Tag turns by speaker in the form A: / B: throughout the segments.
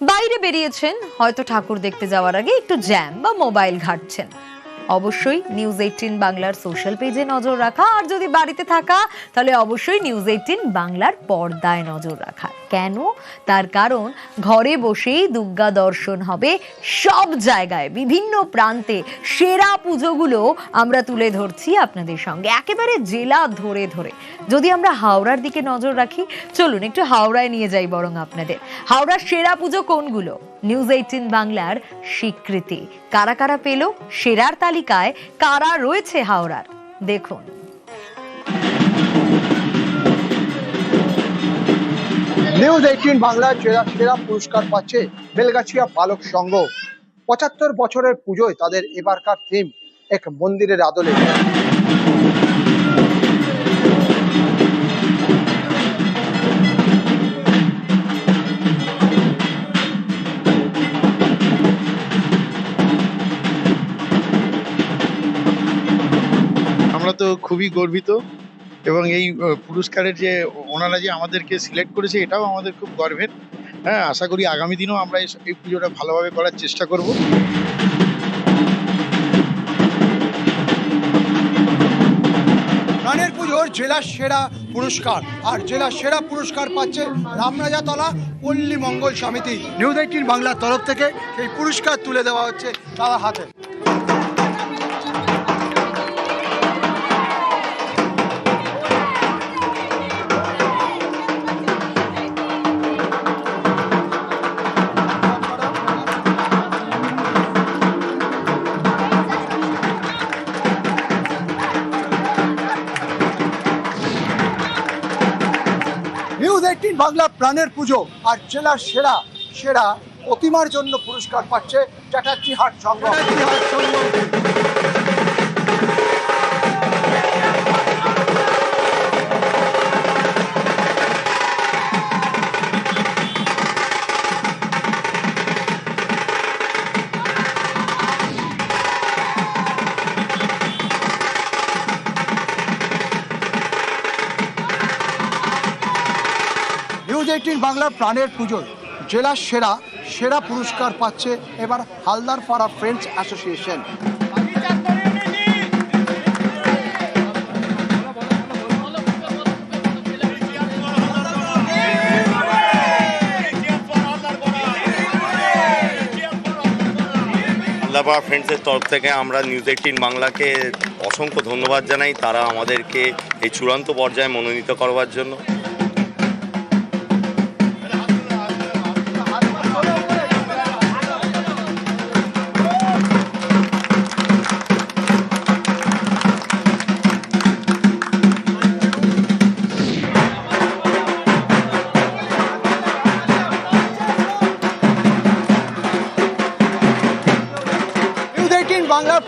A: বাইরে বেরিয়েছেন হয়তো ঠাকুর দেখতে যাওয়ার আগে একটু জ্যাম বা মোবাইল ঘাঁটছেন। অবশ্যই নিউজ এইটিন বাংলার সোশ্যাল পেজে নজর রাখা। আর যদি বাড়িতে থাকা, তাহলে অবশ্যই নিউজ এইটিন বাংলার পর্দায় নজর রাখা। কেন? তার কারণ, ঘরে বসেই দুর্গা দর্শন হবে সব জায়গায়। বিভিন্ন প্রান্তে সেরা পুজোগুলো আমরা তুলে ধরছি আপনাদের সঙ্গে। একেবারে জেলা ধরে ধরে। যদি আমরা হাওড়ার দিকে নজর রাখি, চলুন একটু হাওড়ায় নিয়ে যাই বরং আপনাদের। হাওড়ার সেরা পুজো কোনগুলো? নিউজ এইটিন বাংলার স্বীকৃতি। কারা কারা পেল? সেরার তালিকায় কারা রয়েছে হাওড়ার? দেখুন।
B: নিউজ এইটিন বাংলার সেরা সেরা পুরস্কার পাচ্ছে বেলগাছিয়া বালক সংঘ। পঁচাত্তর বছরের পুজোয় তাদের এবারকার থিম এক মন্দিরের আদলে।
C: খুবই গর্বিত এবং এই পুরস্কারের যে ওনারা যে আমাদেরকে সিলেক্ট করেছে, এটাও আমাদের খুব গর্বের। হ্যাঁ আশা করি আগামী দিনেও আমরা এই পুজোটা ভালোভাবে করার চেষ্টা করব।
B: প্রাণের পুজোর জেলার সেরা পুরস্কার, আর জেলার সেরা পুরস্কার পাচ্ছে রামরাজাতলা পল্লী মঙ্গল সমিতি। নিউজ এইটিন বাংলার তরফ থেকে সেই পুরস্কার তুলে দেওয়া হচ্ছে তার হাতে। এইটিন বাংলা প্রাণের পুজো আর জেলার সেরা সেরা প্রতিমার জন্য পুরস্কার পাচ্ছে চ্যাটার্জি হাট সংঘ। নিউজ এইটিন বাংলা প্রাণের পুজো জেলার সেরা সেরা পুরস্কার পাচ্ছে এবার হালদার পাড়া ফ্রেন্ডস অ্যাসোসিয়েশন।
D: আল্লাপা ফ্রেন্ডসের তরফ থেকে আমরা নিউজ এইটিন বাংলাকে অসংখ্য ধন্যবাদ জানাই। তারা আমাদেরকে এই চূড়ান্ত পর্যায়ে মনোনীত করবার জন্য।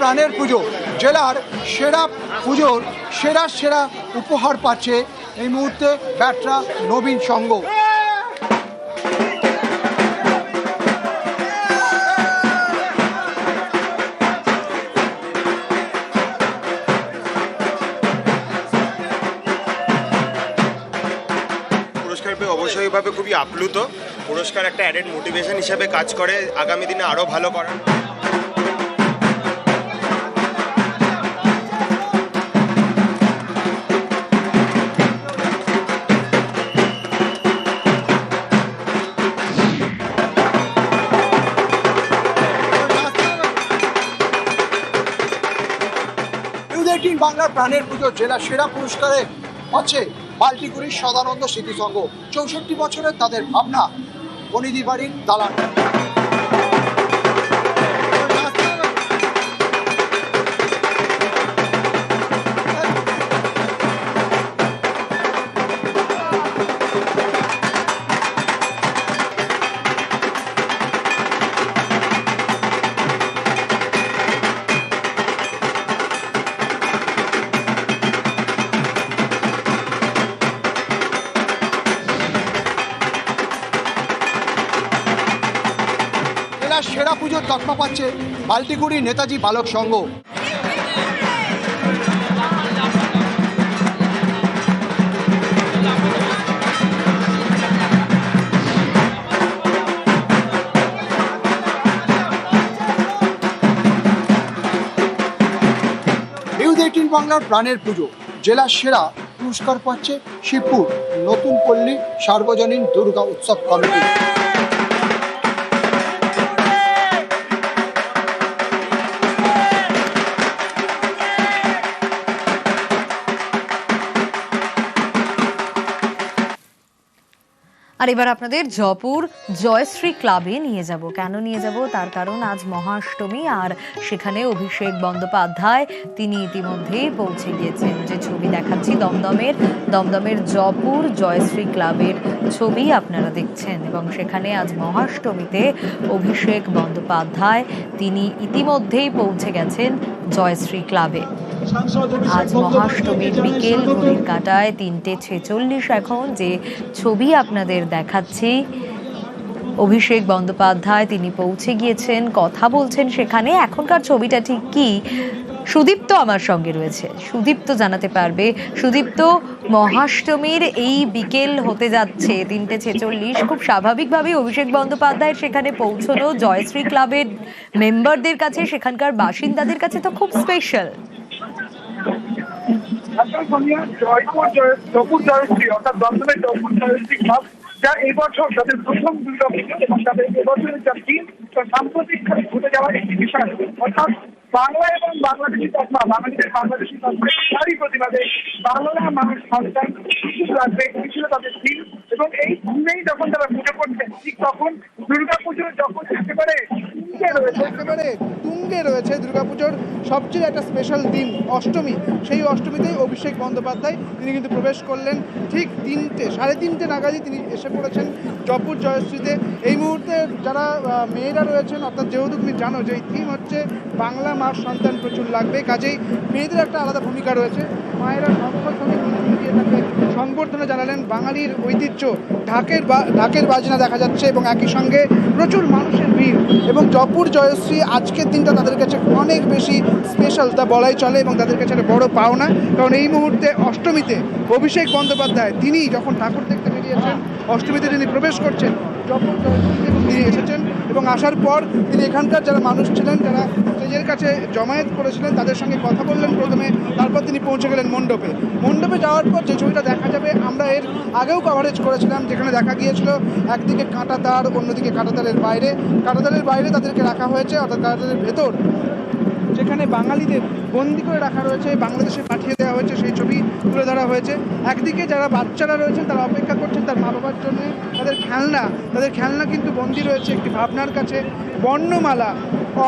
B: প্রাণের পুজো। জেলার সেরা পুজোর সেরা সেরা উপহার পাচ্ছে এই মুহূর্তে ব্যাটরা নবীন সংঘ
E: পুরস্কার পেয়ে অবশ্যই ভাবে খুবই আপ্লুত। পুরস্কার একটা অ্যাডেড মোটিভেশন হিসেবে কাজ করে। আগামী দিনে আরও ভালো করার
B: এইটিন বাংলার প্রাণের পুজো জেলা সেরা পুরস্কারে আছে বাল্টিগুড়ির সদানন্দ স্মৃতিসংঘ চৌষট্টি বছরের তাদের ভাবনা। বনিদি বাড়ির দালান। জেলার সেরা পুজোর তকমা পাচ্ছে। বাল্টিগুড়ি নেতাজি বালক সংঘ। এইটিন বাংলার প্রাণের পুজো। জেলা সেরা পুরস্কার পাচ্ছে শিবপুর। নতুন পল্লী সার্বজনীন দুর্গা উৎসব কমিটি।
A: আর এবার আপনাদের জয়পুর জয়শ্রী ক্লাবে নিয়ে যাব। কেন নিয়ে যাব? তার কারণ আজ মহাষ্টমী আর সেখানে অভিষেক বন্দ্যোপাধ্যায় তিনি ইতিমধ্যেই পৌঁছে গিয়েছেন। যে ছবি দেখাচ্ছি দমদমের দমদমের জয়পুর জয়শ্রী ক্লাবের ছবি আপনারা দেখছেন এবং সেখানে আজ মহাষ্টমীতে অভিষেক বন্দ্যোপাধ্যায় তিনি ইতিমধ্যেই পৌঁছে গেছেন জয়শ্রী ক্লাবে। আজ মহাষ্টমীর বিকেল ঘড়ির কাটায় তিনটে ছেচল্লিশ এখন যে ছবি আপনাদের দেখাচ্ছি। অভিষেক বন্দ্যোপাধ্যায় তিনি পৌঁছে গিয়েছেন কথা বলছেন সেখানে। এখনকার ছবিটা ঠিক কি? সুদীপ্ত আমার সঙ্গে রয়েছে। সুদীপ্ত জানাতে পারবে। সুদীপ্ত মহাষ্টমীর এই বিকেল হতে যাচ্ছে তিনটে ছেচল্লিশ। খুব স্বাভাবিকভাবে অভিষেক বন্দ্যোপাধ্যায় সেখানে পৌঁছলো। জয়শ্রী ক্লাবের মেম্বারদের কাছে সেখানকার বাসিন্দাদের কাছে তো খুব স্পেশাল
F: জয়পুর জয় জয়পুর অর্থাৎ দমদমের জয়পুর জয়শ্রী ক্লাব, যা এবছর তাদের প্রথম দুর্গা পুজো এবং তাদের যা দিন সাম্প্রতিক ঘটে যাওয়া একটি বিষয়। অর্থাৎ বাংলা এবং বাংলাদেশি তকমা বাঙালিদের বাংলাদেশি তকমা তারই প্রতিবাদে বাংলা মানুষ সন্তান কিছু লাগবে তাদের দিন এবং এই দিনেই যখন তারা পুজো করছেন ঠিক তখন দুর্গা পুজো যখন তুঙ্গে রয়েছে
G: একেবারে তুঙ্গে রয়েছে দুর্গাপুজোর সবচেয়ে একটা স্পেশাল দিন, অষ্টমী। সেই অষ্টমীতেই অভিষেক বন্দ্যোপাধ্যায় তিনি কিন্তু প্রবেশ করলেন ঠিক তিনটে, সাড়ে তিনটে নাগাদই তিনি এসে পড়েছেন জয়পুর জয়শ্রীতে। এই মুহূর্তে যারা মেয়েরা রয়েছেন, অর্থাৎ যেহেতু তুমি জানো যে এই থিম হচ্ছে বাংলা মার সন্তান প্রচুর লাগবে, কাজেই মেয়েদের একটা আলাদা ভূমিকা রয়েছে। মায়েরা মিছিল দিয়ে তাকে সংবর্ধনা জানালেন বাঙালির ঐতিহ্য। ঢাকের ঢাকের বাজনা দেখা যাচ্ছে এবং একই সঙ্গে প্রচুর মানুষের ভিড় এবং জয়পুর জয়শ্রী আজকের দিনটা তাদের কাছে অনেক বেশি স্পেশাল তা বলাই চলে এবং তাদের কাছে একটা বড় পাওনা। কারণ এই মুহূর্তে অষ্টমীতে অভিষেক বন্দ্যোপাধ্যায় তিনি যখন ঠাকুর দেখতে বেরিয়েছেন, অষ্টমীতে তিনি প্রবেশ করছেন জয়শ্রীতে তিনি এসেছেন এবং আসার পর তিনি এখানকার যারা মানুষ ছিলেন, যারা নিজের কাছে জমায়েত করেছিলেন, তাদের সঙ্গে কথা বললেন প্রথমে, তারপর তিনি পৌঁছে গেলেন মণ্ডপে। মণ্ডপে যাওয়ার পর যে ছবিটা দেখা যাবে, আমরা এর আগেও কভারেজ করেছিলাম, যেখানে দেখা গিয়েছিল একদিকে কাঁটাতার অন্যদিকে কাঁটাতারের বাইরে। কাঁটাতারের বাইরে তাদেরকে রাখা হয়েছে, অর্থাৎ কাঁটাতারের ভেতর, যেখানে বাঙালিদের বন্দি করে রাখা রয়েছে, বাংলাদেশে পাঠিয়ে দেওয়া হয়েছে, সেই ছবি তুলে ধরা হয়েছে। একদিকে যারা বাচ্চারা রয়েছেন, তারা অপেক্ষা করছেন তার মা বাবার জন্য তাদের খেলনা। তাদের খেলনা কিন্তু বন্দি রয়েছে একটি ভাবনার কাছে। বর্ণমালা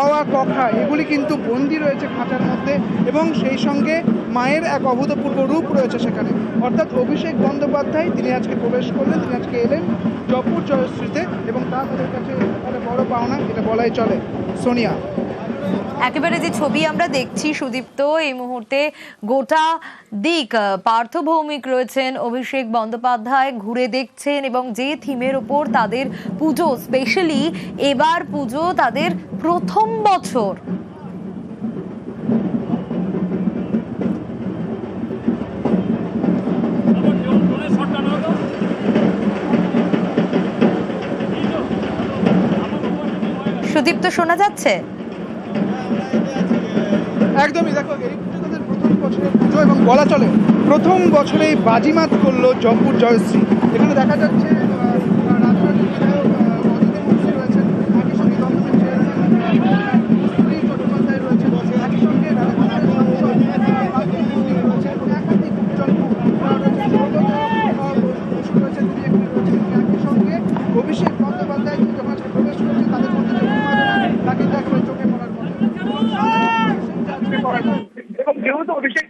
G: অওয়া কখা, এগুলি কিন্তু বন্দি রয়েছে খাঁচার মধ্যে এবং সেই সঙ্গে মায়ের এক অভূতপূর্ব রূপ রয়েছে সেখানে। অর্থাৎ অভিষেক বন্দ্যোপাধ্যায়, তিনি আজকে প্রবেশ করলেন, তিনি আজকে এলেন জয়পুর জয়শ্রীতে এবং তা তাদের কাছে একটা বড় পাওনা, এটা বলাই চলে। সোনিয়া।
A: একেবারে যে ছবি আমরা দেখছি, সুদীপ্ত, এই মুহূর্তে গোটা দিক পার্থ ভৌমিক রয়েছেন অভিষেক বন্দ্যোপাধ্যায়, ঘুরে দেখছেন এবং যে থিমের ওপর তাদের পুজো স্পেশালি এবার পুজো তাদের প্রথম বছর। সুদীপ্ত, শোনা যাচ্ছে?
G: একদমই দেখো এই পুজো তাদের প্রথম বছরের পুজো এবং বলা চলে প্রথম বছরেই বাজিমাত করল জয়পুর জয়শ্রী। এখানে দেখা যাচ্ছে আহ, রাজনৈতিক বিধায়ক আহ, অজিতের মুন্সি রয়েছেন একই সঙ্গে দমদমের চেয়ারম্যান শ্রী চট্টোপাধ্যায় রয়েছেন একই সঙ্গে রাজস্থানের সাংসদ আহ, পার্থ ভৌমিক রয়েছেন এবং একাধিক জন আহ, রয়েছেন। সৌগত, আহ, বসু রয়েছেন, তিনি এখানে রয়েছেন এবং একই সঙ্গে অভিষেক বন্দ্যোপাধ্যায় তিনি যখন আজকে প্রবেশ করেছেন তাদের মধ্যে যে উন্মাদনা তাকে কিন্তু একেবারে চোখে পড়ার মতো
F: আজকে করা যায়। এবং যেহেতু অভিষেক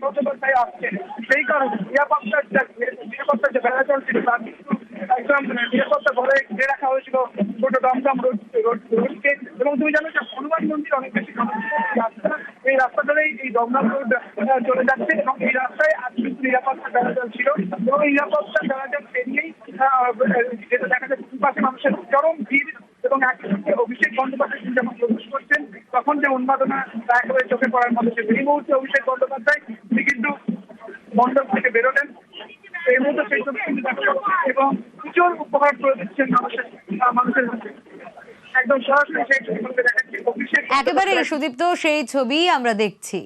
F: আসছেন সেই কারণে নিরাপত্তার নিরাপত্তার যে বেড়া চলছিল তার একদম নিরাপত্তা ঘরে ঘিরে রাখা হয়েছিল ছোট দমদম রোড রোড রোডকে এবং তুমি জানো যে হনুমান মন্দির অনেক বেশি এই রাস্তা ধরেই এই দমদম রোড আহ, চলে যাচ্ছে এবং এই রাস্তায় আজ কিন্তু নিরাপত্তা বেড়াচল ছিল এবং এই নিরাপত্তা বেড়াচল পেরিয়েই আহ, যেটা দেখা যাচ্ছে দুপাশে মানুষের চরম ভিড় এবং একই সঙ্গে অভিষেক বন্দ্যোপাধ্যায় তিনি যখন প্রবেশ করছেন তা একেবারে চোখে পড়ার মতো এই মুহূর্তে অভিষেক বন্দ্যোপাধ্যায়, তিনি কিন্তু মণ্ডপ থেকে বেরোলেন। এই মুহূর্তে সেই ছবি কিন্তু এবং প্রচুর উপহার করে দিচ্ছেন মানুষের মানুষের একদম সরাসরি সেই ছবি অভিষেক
A: একেবারে সুদীপ্ত সেই ছবি আমরা দেখছি।